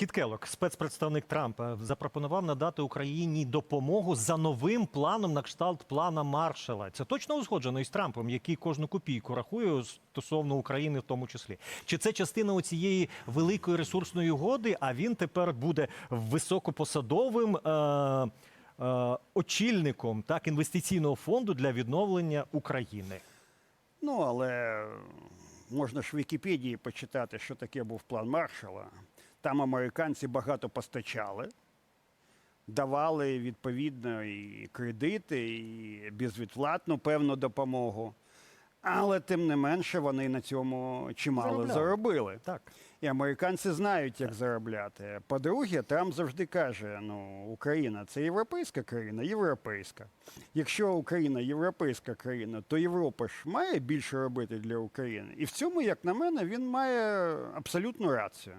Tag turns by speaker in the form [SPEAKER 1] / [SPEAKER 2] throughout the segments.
[SPEAKER 1] Кіт Келлог, спецпредставник Трампа, запропонував надати Україні допомогу за новим планом на кшталт плана Маршала. Це точно узгоджено із Трампом, який кожну копійку рахує стосовно України, в тому числі. Чи це частина цієї великої ресурсної угоди? А він тепер буде високопосадовим е- е- очільником так інвестиційного фонду для відновлення України.
[SPEAKER 2] Ну, але можна ж в Вікіпедії почитати, що таке був план Маршала. Там американці багато постачали, давали відповідно і кредити, і безвідплатну певну допомогу. Але тим не менше вони на цьому чимало
[SPEAKER 1] Заробляли.
[SPEAKER 2] заробили.
[SPEAKER 1] Так.
[SPEAKER 2] І американці знають, як заробляти. По-друге, Трамп завжди каже: ну, Україна це європейська країна, європейська. Якщо Україна європейська країна, то Європа ж має більше робити для України. І в цьому, як на мене, він має абсолютну рацію.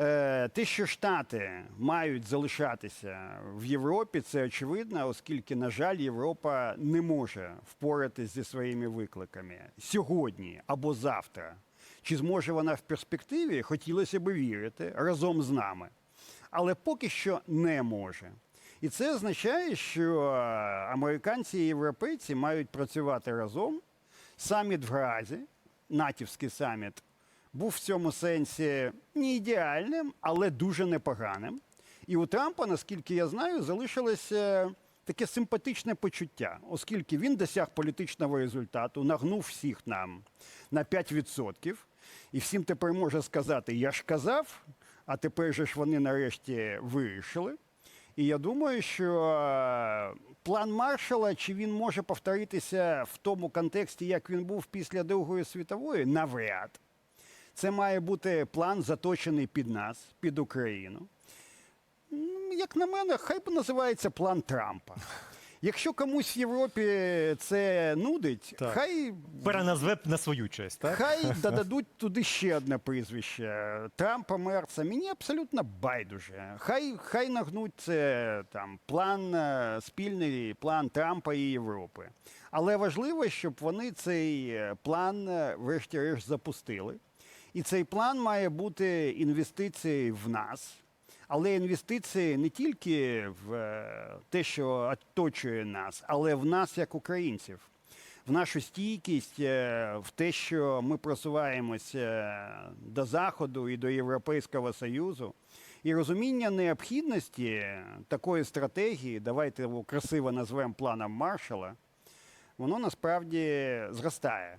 [SPEAKER 2] Е, те, що Штати мають залишатися в Європі, це очевидно, оскільки, на жаль, Європа не може впоратись зі своїми викликами сьогодні або завтра. Чи зможе вона в перспективі, хотілося б вірити, разом з нами. Але поки що не може. І це означає, що е, американці і європейці мають працювати разом. Саміт в Гразі, натівський саміт, був в цьому сенсі не ідеальним, але дуже непоганим. І у Трампа, наскільки я знаю, залишилося таке симпатичне почуття, оскільки він досяг політичного результату, нагнув всіх нам на 5%. І всім тепер може сказати: я ж казав, а тепер же ж вони нарешті вирішили. І я думаю, що е, план Маршала, чи він може повторитися в тому контексті, як він був після Другої світової, навряд. Це має бути план заточений під нас, під Україну. Як на мене, хай би називається план Трампа. Якщо комусь в Європі це нудить,
[SPEAKER 1] Так.
[SPEAKER 2] хай
[SPEAKER 1] Переназве на свою честь, так?
[SPEAKER 2] Хай додадуть туди ще одне прізвище Трампа Мерца. Мені абсолютно байдуже. Хай хай нагнуть це там план е, спільний план Трампа і Європи. Але важливо, щоб вони цей е, план, е, врешті-решт, запустили. І цей план має бути інвестицією в нас. Але інвестиції не тільки в е, те, що оточує нас, але в нас як українців. В нашу стійкість, е, в те, що ми просуваємося е, до Заходу і до Європейського Союзу, і розуміння необхідності такої стратегії, давайте його красиво назвемо планом Маршала, воно насправді зростає